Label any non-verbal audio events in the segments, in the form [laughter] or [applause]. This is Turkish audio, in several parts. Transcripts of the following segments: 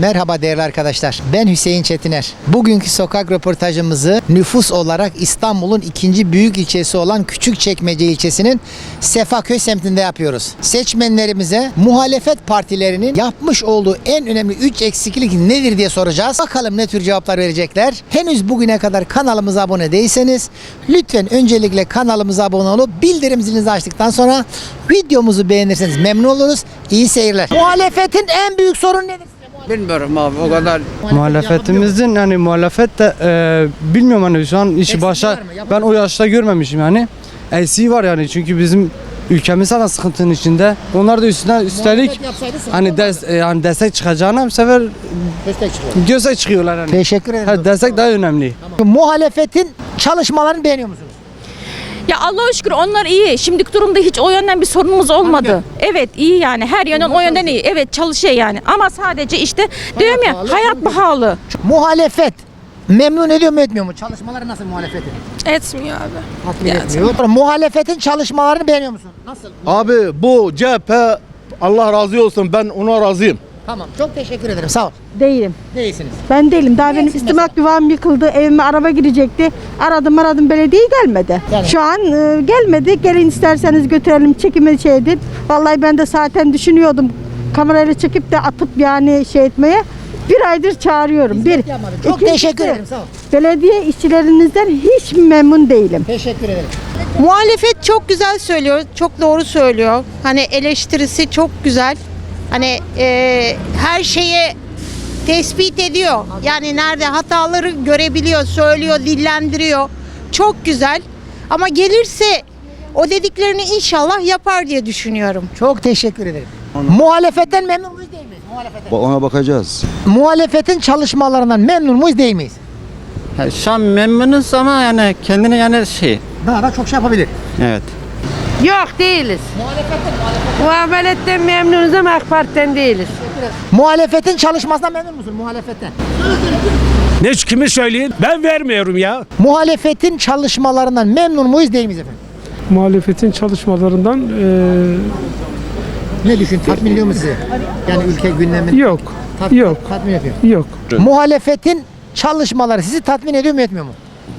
Merhaba değerli arkadaşlar. Ben Hüseyin Çetiner. Bugünkü sokak röportajımızı nüfus olarak İstanbul'un ikinci büyük ilçesi olan Küçükçekmece ilçesinin Sefaköy semtinde yapıyoruz. Seçmenlerimize muhalefet partilerinin yapmış olduğu en önemli 3 eksiklik nedir diye soracağız. Bakalım ne tür cevaplar verecekler. Henüz bugüne kadar kanalımıza abone değilseniz lütfen öncelikle kanalımıza abone olup bildirim zilinizi açtıktan sonra videomuzu beğenirseniz memnun oluruz. İyi seyirler. Muhalefetin en büyük sorunu nedir? Bilmiyorum abi o kadar. Muhalefetimizin yani muhalefet de e, bilmiyorum hani şu an işi başa ben o yaşta görmemişim yani. Eksiği var yani çünkü bizim ülkemiz hala sıkıntının içinde. Onlar da üstüne üstelik hani des, e, yani destek çıkacağına bu sefer göze çıkıyorlar yani. Teşekkür ederim. Ha, destek daha önemli. Muhalefetin çalışmalarını beğeniyor musunuz? Ya Allah'a şükür onlar iyi. Şimdiki durumda hiç o yönden bir sorunumuz olmadı. Evet iyi yani her yönden o yönden iyi. Evet çalışıyor yani. Ama sadece işte diyorum ya pahalı, hayat pahalı. Muhalefet memnun ediyor mu etmiyor mu? Çalışmaları nasıl muhalefetin? Etmiyor abi. Tatmin etmiyor. Muhalefetin çalışmalarını beğeniyor musun? Nasıl? Abi bu CHP Allah razı olsun ben ona razıyım. Tamam. Çok teşekkür ederim. Sağ ol. Değilim. Değilsiniz. Ben değilim. Daha benim Değilsin istimak yuvam yıkıldı. Evime araba girecekti. Aradım aradım belediye gelmedi. Yani- Şu an e, gelmedi. Gelin isterseniz götürelim çekime şey edin. Vallahi ben de zaten düşünüyordum. Kamerayla çekip de atıp yani şey etmeye. Bir aydır çağırıyorum. Bir. yapmadı. Çok İkincisi, teşekkür ederim, sağ ol. Belediye işçilerinizden hiç memnun değilim. Teşekkür ederim. Muhalefet çok güzel söylüyor, çok doğru söylüyor. Hani eleştirisi çok güzel. Hani e, her şeye tespit ediyor. Yani nerede hataları görebiliyor, söylüyor, dillendiriyor. Çok güzel. Ama gelirse o dediklerini inşallah yapar diye düşünüyorum. Çok teşekkür ederim. Muhalefetten memnun muyuz değil miyiz? Muhalefetten. Ona bakacağız. Muhalefetin çalışmalarından memnun muyuz değil miyiz? Ha, Şu an memnunuz ama yani kendini yani şey. Daha da çok şey yapabilir. Evet. Yok değiliz. Muameletten memnunuz ama AK Parti'den değiliz. Muhalefetin çalışmasından memnun musun? Muhalefetten. Ne kimi söyleyin? Ben vermiyorum ya. Muhalefetin çalışmalarından memnun muyuz değil miyiz efendim? muhalefetin çalışmalarından Ne düşün? Tatmin ediyor mu sizi? Yani ülke gündemi e, yok. tat- yok. tatmin yapıyor. Yok. Muhalefetin çalışmaları sizi tatmin ediyor mu etmiyor mu?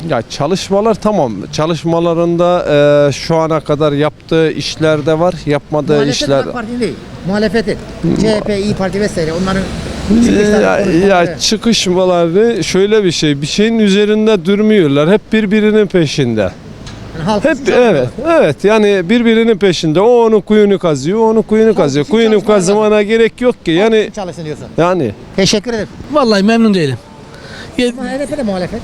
Ya çalışmalar tamam. Çalışmalarında e, şu ana kadar yaptığı işler de var, yapmadığı Muhalefet işler. AK Parti değil. Muhalefetin. CHP, İyi Parti vesaire onların ya, ya çıkışmaları şöyle bir şey. Bir şeyin üzerinde durmuyorlar. Hep birbirinin peşinde. Yani halk Hep için evet, evet. Yani birbirinin peşinde. O onun kuyunu kazıyor, o onun kuyunu kazıyor. için Kuyunu çalışmalar kazımana gerek yok ki. İçin Yani çalışsın diyorsun. yani Teşekkür ederim. Vallahi memnun değilim. Ama HDP de muhalefet.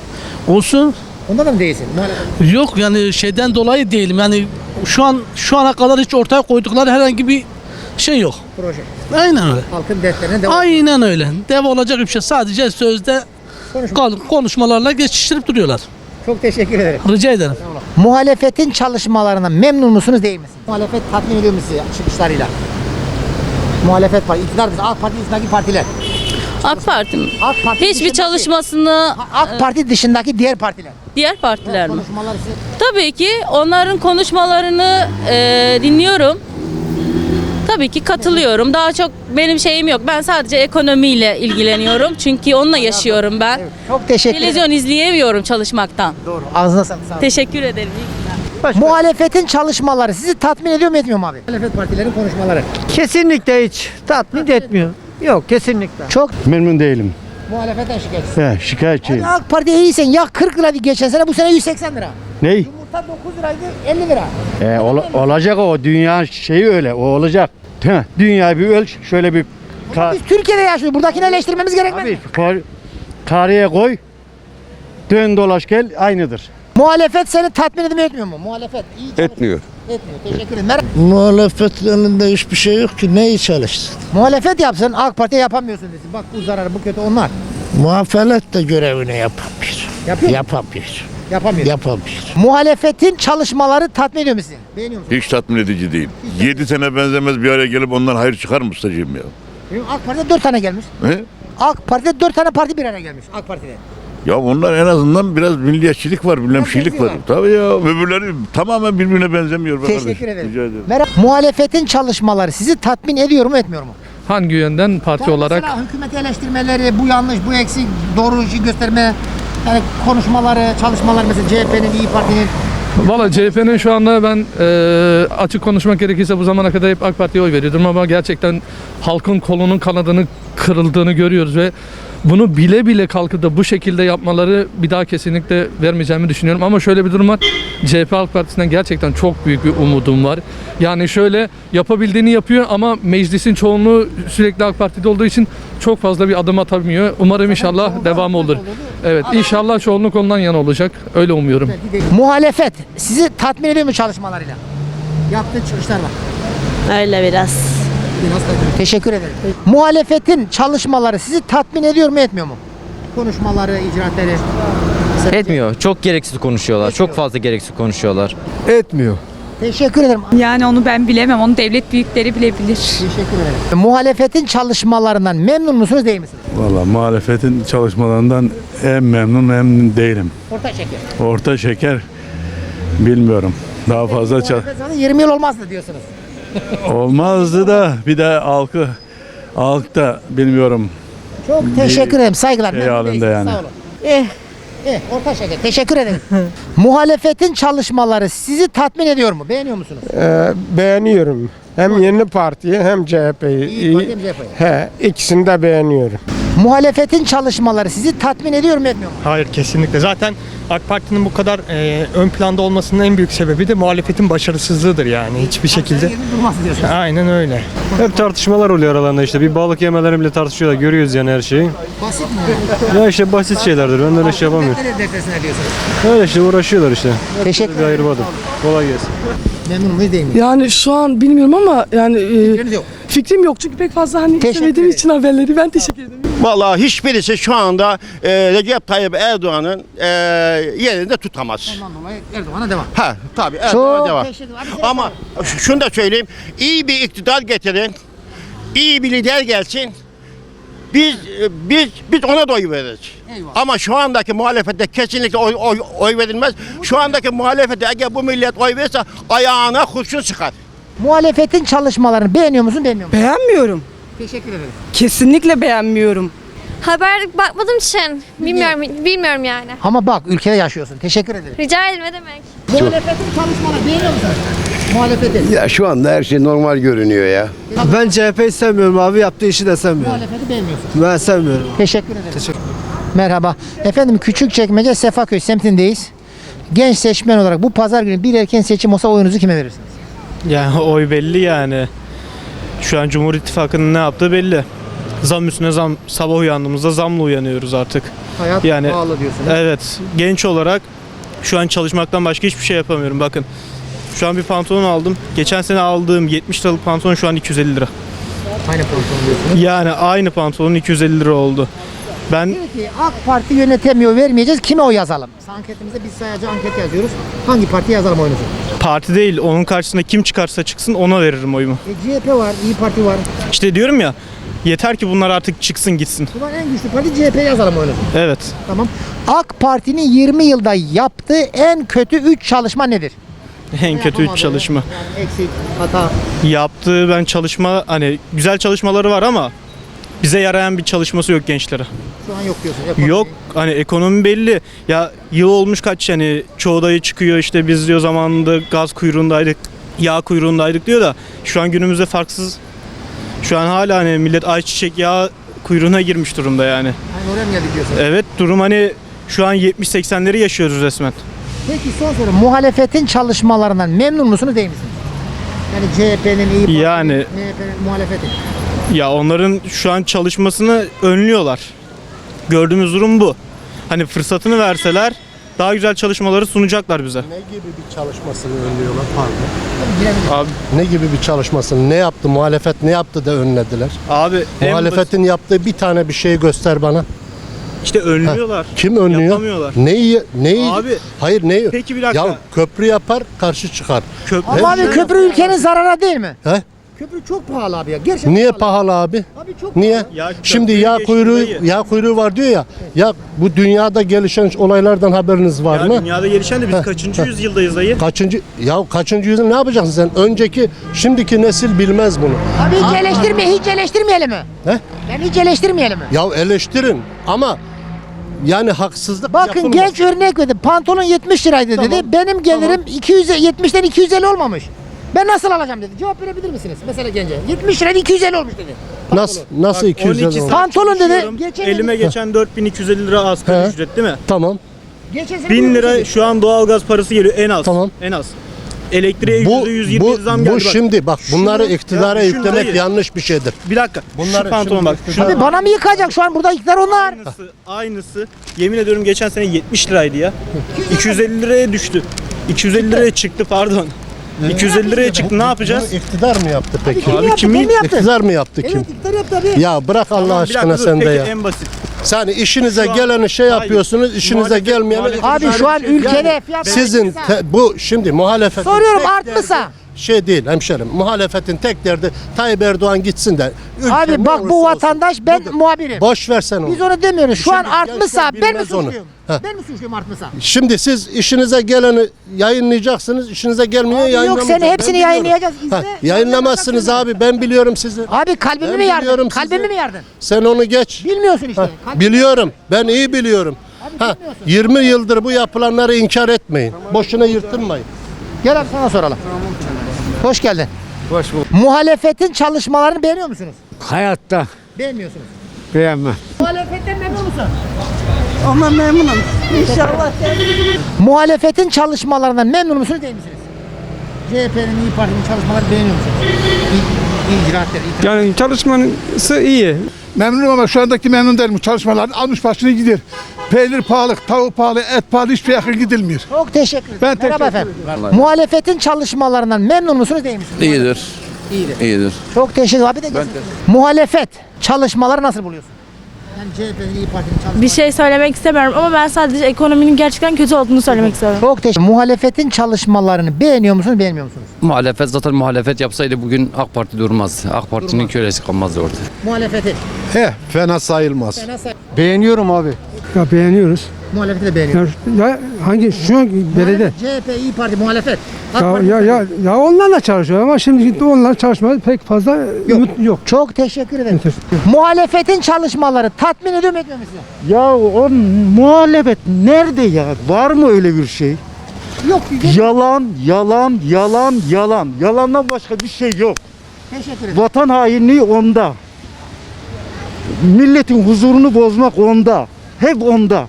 Olsun. Onda da mı değilsin? Muhalefet. Yok yani şeyden dolayı değilim. Yani şu an şu ana kadar hiç ortaya koydukları herhangi bir şey yok. Proje. Aynen öyle. Halkın dertlerine devam. Aynen öyle. Dev olacak bir şey. Sadece sözde Konuşma. konuşmalarla geçiştirip duruyorlar. Çok teşekkür ederim. Rica ederim. Muhalefetin çalışmalarından memnun musunuz değil misiniz? Muhalefet tatmin ediyor mu sizi çıkışlarıyla? Muhalefet parti, iktidar AK Parti dışındaki partiler. AK Parti mi? AK Parti Hiçbir dışındaki- çalışmasını AK Parti dışındaki diğer partiler. diğer partiler mi? Tabii ki onların konuşmalarını e, dinliyorum. Tabii ki katılıyorum. Daha çok benim şeyim yok. Ben sadece ekonomiyle ilgileniyorum. Çünkü onunla yaşıyorum ben. çok teşekkür ederim. Televizyon izleyemiyorum çalışmaktan. Doğru. Ağzına sağlık. sağ olun. Teşekkür ederim. Muhalefetin çalışmaları sizi tatmin ediyor mu etmiyor mu abi? Muhalefet partilerin konuşmaları. Kesinlikle hiç tatmin etmiyor. Yok kesinlikle. Çok Memnun değilim. muhalefetten şikayetçisin. He, şikayetçiyim. Hadi AK Parti iyiysen ya 40 liraydı geçen sene bu sene 180 lira. Ney? Yumurta 9 liraydı 50 lira. E, ola- olacak o. Dünya şeyi öyle. O olacak. Heh, Dünya bir ölç. Şöyle bir ka- Biz Türkiye'de yaşıyoruz. Buradakini eleştirmemiz gerekmez mi? Abi, kar- kareye koy. Dön dolaş gel aynıdır. Muhalefet seni tatmin ediyor mu etmiyor mu? Muhalefet iyi çalışıyor. etmiyor. Etmiyor. Teşekkür ederim. Mer- Muhalefet önünde hiçbir şey yok ki neyi çalışsın? Muhalefet yapsın AK Parti yapamıyorsun desin. Bak bu zarar bu kötü onlar. Muhalefet de görevini yapamıyor. Yapıyor mu? Yapamıyor. Yapamıyor. Yapamıyor. Muhalefetin çalışmaları tatmin ediyor mu sizi? Beğeniyor musun? Hiç tatmin edici değil. Yedi sene benzemez bir araya gelip ondan hayır çıkar mı ustacığım ya? Benim AK Parti'de 4 tane gelmiş. He? AK Parti'de 4 tane parti bir araya gelmiş. AK Parti'de. Ya onlar en azından biraz milliyetçilik var, bilmem şeylik var. Tabii ya öbürleri tamamen birbirine benzemiyor. be Teşekkür kardeşim. ederim. Rica ederim. Merhaba. Muhalefetin çalışmaları sizi tatmin ediyor mu etmiyor mu? hangi yönden parti olarak Mesela hükümeti eleştirmeleri, bu yanlış, bu eksik, doğru işi gösterme, yani konuşmaları, çalışmalar mesela CHP'nin, İyi Parti'nin Valla CHP'nin şu anda ben e, açık konuşmak gerekirse bu zamana kadar hep AK Parti'ye oy veriyordum ama gerçekten halkın kolunun kanadını kırıldığını görüyoruz ve bunu bile bile kalkıp da bu şekilde yapmaları bir daha kesinlikle vermeyeceğimi düşünüyorum. Ama şöyle bir durum var. CHP Halk Partisi'nden gerçekten çok büyük bir umudum var. Yani şöyle yapabildiğini yapıyor ama meclisin çoğunluğu sürekli AK Parti'de olduğu için çok fazla bir adım atamıyor. Umarım inşallah devamı olur. Evet inşallah çoğunluk ondan yana olacak. Öyle umuyorum. muhalefet sizi tatmin ediyor mu çalışmalarıyla? Yaptığı çıkışlar var. Öyle biraz. Teşekkür ederim. Muhalefetin çalışmaları sizi tatmin ediyor mu etmiyor mu? Konuşmaları, icraatları. Etmiyor. Çok gereksiz konuşuyorlar. Çok fazla gereksiz konuşuyorlar. Etmiyor. Teşekkür ederim. Yani onu ben bilemem. Onu devlet büyükleri bilebilir. Teşekkür ederim. Muhalefetin çalışmalarından memnun musunuz değil misiniz? Valla muhalefetin çalışmalarından hem memnun hem değilim. Orta şeker. Orta şeker bilmiyorum. Daha fazla çal- Muhalefet zaten 20 yıl olmazdı diyorsunuz. Olmazdı da bir de halkı halk da bilmiyorum. Çok teşekkür ederim. Saygılar. Şey Memnun halinde değilsiniz. yani. Sağ olun. Eh. Eh, orta şeker. Teşekkür ederim. [laughs] Muhalefetin çalışmaları sizi tatmin ediyor mu? Beğeniyor musunuz? beğeniyorum. Hem yeni partiyi hem CHP'yi. İyi Parti hem CHP'yi. He, ikisini de beğeniyorum. Muhalefetin çalışmaları sizi tatmin ediyor mu etmiyor mu? Hayır kesinlikle. Zaten AK Parti'nin bu kadar e, ön planda olmasının en büyük sebebi de muhalefetin başarısızlığıdır yani hiçbir şekilde. Yerinde durmaz diyorsunuz. Aynen öyle. Hep tartışmalar oluyor aralarında işte. Bir balık yemelerini bile tartışıyorlar. Görüyoruz yani her şeyi. Basit mi? Ya işte basit şeylerdir. Ben de öyle şey yapamıyorum. Neler defesine diyorsunuz? Öyle işte uğraşıyorlar işte. Teşekkür Bir ederim. ayırmadım. Kolay gelsin. Memnun muyuz değil miyiz? Yani şu an bilmiyorum ama yani e, yok. fikrim yok çünkü pek fazla hani Teşekkür istemediğim ederim. için haberleri ben teşekkür ederim. Vallahi hiçbirisi şu anda e, Recep Tayyip Erdoğan'ın e, yerinde tutamaz. Ondan dolayı Erdoğan'a devam. Ha tabii Erdoğan'a Çok devam. teşekkür ederim. Hadi Ama şunu da söyleyeyim. iyi bir iktidar getirin. iyi bir lider gelsin. Biz e, biz biz ona da oy veririz. Eyvallah. Ama şu andaki muhalefette kesinlikle oy, oy, oy verilmez. Şu andaki muhalefette eğer bu millet oy verirse ayağına kurşun çıkar. Muhalefetin çalışmalarını beğeniyor musun beğenmiyor musun? Beğenmiyorum. Teşekkür ederim. Kesinlikle beğenmiyorum. Haber bakmadığım için bilmiyorum bilmiyorum yani. Ama bak ülkede yaşıyorsun. Teşekkür ederim. Rica ederim ne demek? Muhalefetin çalışmaları beğeniyor musun? Muhalefetin. Ya şu anda her şey normal görünüyor ya. Ben CHP'yi sevmiyorum abi. Yaptığı işi de sevmiyorum. Muhalefeti beğenmiyorsun. Ben sevmiyorum. Teşekkür ederim. Merhaba. Efendim Küçükçekmece Sefaköy semtindeyiz. Genç seçmen olarak bu pazar günü bir erken seçim olsa oyunuzu kime verirsiniz? Yani oy belli yani. Şu an Cumhur İttifakı'nın ne yaptığı belli. Zam üstüne zam. Sabah uyandığımızda zamla uyanıyoruz artık. Hayat Yani- pahalı diyorsunuz. Evet. Genç olarak şu an çalışmaktan başka hiçbir şey yapamıyorum. Bakın. Şu an bir pantolon aldım. Geçen sene aldığım 70 liralık pantolon şu an 250 lira. Aynı pozisyon diyorsunuz. Yani aynı pantolon 250 lira oldu. Ben Diyor ki AK Parti yönetemiyor vermeyeceğiz. Kime oy yazalım? Biz Anketimizde biz sadece anket yazıyoruz. Hangi partiye yazalım oyunuzu? Parti değil onun karşısında kim çıkarsa çıksın ona veririm oyumu. E, CHP var, İyi Parti var. İşte diyorum ya yeter ki bunlar artık çıksın gitsin. Bu en güçlü parti CHP yazalım oyunuzu. Evet. Tamam. AK Parti'nin 20 yılda yaptığı en kötü 3 çalışma nedir? En kötü üç Yapamadı. çalışma. Yani eksik, hata. Yaptığı ben çalışma hani güzel çalışmaları var ama bize yarayan bir çalışması yok gençlere. Şu an yok diyorsun. Ekonomi. Yok hani ekonomi belli. Ya yıl olmuş kaç yani çoğu dayı çıkıyor işte biz diyor zamanında gaz kuyruğundaydık, yağ kuyruğundaydık diyor da şu an günümüzde farksız. Şu an hala hani millet ayçiçek yağı kuyruğuna girmiş durumda yani. Yani oraya mı geldik diyorsun? Evet durum hani şu an 70-80'leri yaşıyoruz resmen. Peki son soru. Muhalefetin çalışmalarından memnun musunuz değil misiniz? Yani CHP'nin, İyi Parti'nin, Yani- MHP'nin, muhalefetin. Ya onların şu an çalışmasını önlüyorlar. Gördüğümüz durum bu. Hani fırsatını verseler daha güzel çalışmaları sunacaklar bize. Ne gibi bir çalışmasını önlüyorlar pardon? Abi, Ne gibi bir çalışmasını? Ne yaptı? Muhalefet ne yaptı da önlediler? abi Muhalefetin yaptığı bir tane bir şey göster bana. basit- işte önlüyorlar. Kim önlüyor? Yapamıyorlar. Neyi? Neyi? Abi, Hayır neyi? Peki bir dakika. Ya köprü yapar, karşı çıkar. Köprü Ama abi köprü ülkenin zararına değil mi? He? Köprü çok pahalı abi ya. Gerçekten Niye pahalı abi? Abi çok Niye? Şimdi yağ kuyruğu yağ kuyruğu var diyor ya. Ya bu dünyada gelişen olaylardan haberiniz var mı? Dünyada gelişen de biz kaçıncı yüzyıldayız dayı? Kaçıncı ya kaçıncı yüzyıl ne yapacaksın sen? Önceki şimdiki nesil bilmez bunu. Abi hiç eleştirme, hiç eleştirmeyelim mi? He? Yani hiç eleştirmeyelim mi? Ya eleştirin ama yani haksızlık Bakın yapılmaz. genç örnek verdi. Pantolon 70 liraydı dedi. Tamam. Benim gelirim 270'ten 250 olmamış. Ben nasıl alacağım dedi. Cevap verebilir misiniz? Mesela gence. 70 liraydı 250 olmuş dedi. Nasıl nasıl 250 oldu? Pantolon dedi. Geçen Elime geçen 4250 lira asgari He. ücret değil mi? Tamam. Geçen sene 1000 lira 70 şu an doğalgaz parası geliyor en az. Tamam. En az. Elektriğe Bu %120 bu, zam geldi bu bak. şimdi bak bunları Şunu- iktidara Ya düşün yüklemek dayı. yanlış bir şeydir. Bir dakika. Bunları şu pantolon şimdi bak. Şu Abi bana mı yıkacak şu an burada iktidar onlar? aynısı, aynısı. Yemin ediyorum geçen sene 70 liraydı ya. 250 liraya düştü. 250 liraya çıktı pardon. 250 liraya çıktı ne yapacağız? Bunu iktidar mı yaptı peki? Abi yaptı? Kim yaptı? İktidar mı yaptı kim? Evet iktidar yaptı abi. Ya bırak Allah Tamam, bir aşkına dur. sen de Peki, ya. En basit. Sen işinize Şu an- geleni şey Hayır. yapıyorsunuz, işinize Muhalefet- gelmeyeni muhalefet- Abi şu an ülkede fiyat sizin te- bu şimdi muhalefet Soruyorum artmışsa. Şey değil hemşerim. Muhalefetin tek derdi Tayyip Erdoğan gitsin de. ülke Abi ne bak olursa bu olsun. vatandaş ben Budur. muhabirim. Boş versen onu. Biz onu demiyoruz. Şu an Şimdi artmışsa gençler ben mi bilmez onu. suçluyum? Heh. Ben mi suçluyum artmışsa? Şimdi siz işinize geleni yayınlayacaksınız, işinize gelmeyeni Abi yok, yayınlamayacaksınız. seni Ben hepsini biliyorum. yayınlayacağız. İzle, Ha, Yayınlamazsınız abi ben biliyorum sizi. Abi kalbimi Ben mi yardın? biliyorum Kalbimi sizi. mi yardın? Sen onu geç. Bilmiyorsun işte. Ha, Kalbimi- biliyorum. Ben iyi biliyorum. Ha, 20 yıldır bu yapılanları inkar etmeyin. Boşuna yırtınmayın. Gel abi sana soralım. Hoş geldin. Hoş bulduk. Muhalefetin çalışmalarını beğeniyor musunuz? Hayatta Beğenmiyorsunuz. beğenmem. Muhalefetten memnun musun? Ama memnunum. İnşallah. Muhalefetin çalışmalarından memnun musunuz değil misiniz? CHP'nin, İYİ Parti'nin çalışmalarını beğeniyor musunuz? İ- İcraatları, icraat- Yani çalışması iyi. Memnunum ama şu andaki memnun değilim. Çalışmaların almış başını gidiyor. Peynir pahalı, tavuk pahalı, et pahalı hiçbir yakın gidilmiyor. Çok teşekkür ederim. Ben Merhaba teşekkür efendim. Muhalefetin çalışmalarından memnun musunuz değil misiniz? İyidir. İyidir. İyidir. Çok teşekkür ederim. Abi de. Muhalefet çalışmaları nasıl buluyorsun? Yani CHP'nin, İYİ Parti'nin çalışmaları. Bir şey söylemek istemiyorum ama ben sadece ekonominin gerçekten kötü olduğunu söylemek istiyorum. Çok teşekkür Muhalefetin çalışmalarını beğeniyor musunuz, beğenmiyor musunuz? Muhalefet zaten muhalefet yapsaydı bugün AK Parti durmaz. AK Parti'nin kölesi kalmazdı orada. Muhalefeti. He, fena sayılmaz. Ben nasıl? Beğeniyorum abi. Ya beğeniyoruz. Muhalefeti de beğeniyor. Ya, hangi şu an belediye CHP, İYİ Parti, muhalefet. AK ya, Parti- ya, ya, ya onlarla çalışıyor ama şimdi onlar çalışmada pek fazla ümit yok. Çok teşekkür ederim. Muhalefetin çalışmaları tatmin ediyor mu etmiyor mu sizi? Ya o muhalefet nerede ya? Var mı öyle bir şey? Yok. Yalan, yalan, yalan, yalan. Yalandan başka bir şey yok. Teşekkür ederim. Vatan hainliği onda. Milletin huzurunu bozmak onda. Hep onda.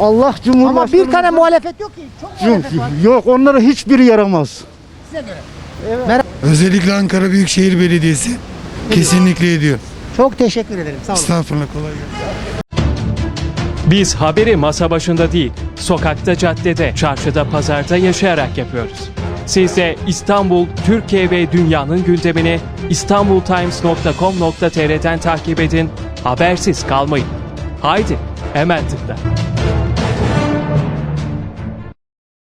Allah Cumhurbaşkanı... Ama bir tane muhalefet yok ki. Çok muhalefet var. Yok onlara hiçbiri yaramaz. Size göre. Özellikle Ankara Büyükşehir Belediyesi kesinlikle ediyor. Çok teşekkür ederim. Sağ olun. Estağfurullah kolay gelsin. Biz haberi masa başında değil, sokakta, caddede, çarşıda, pazarda yaşayarak yapıyoruz. Siz de İstanbul, Türkiye ve dünyanın gündemini istanbultimes.com.tr'den takip edin, habersiz kalmayın. Haydi, hemen tıkla.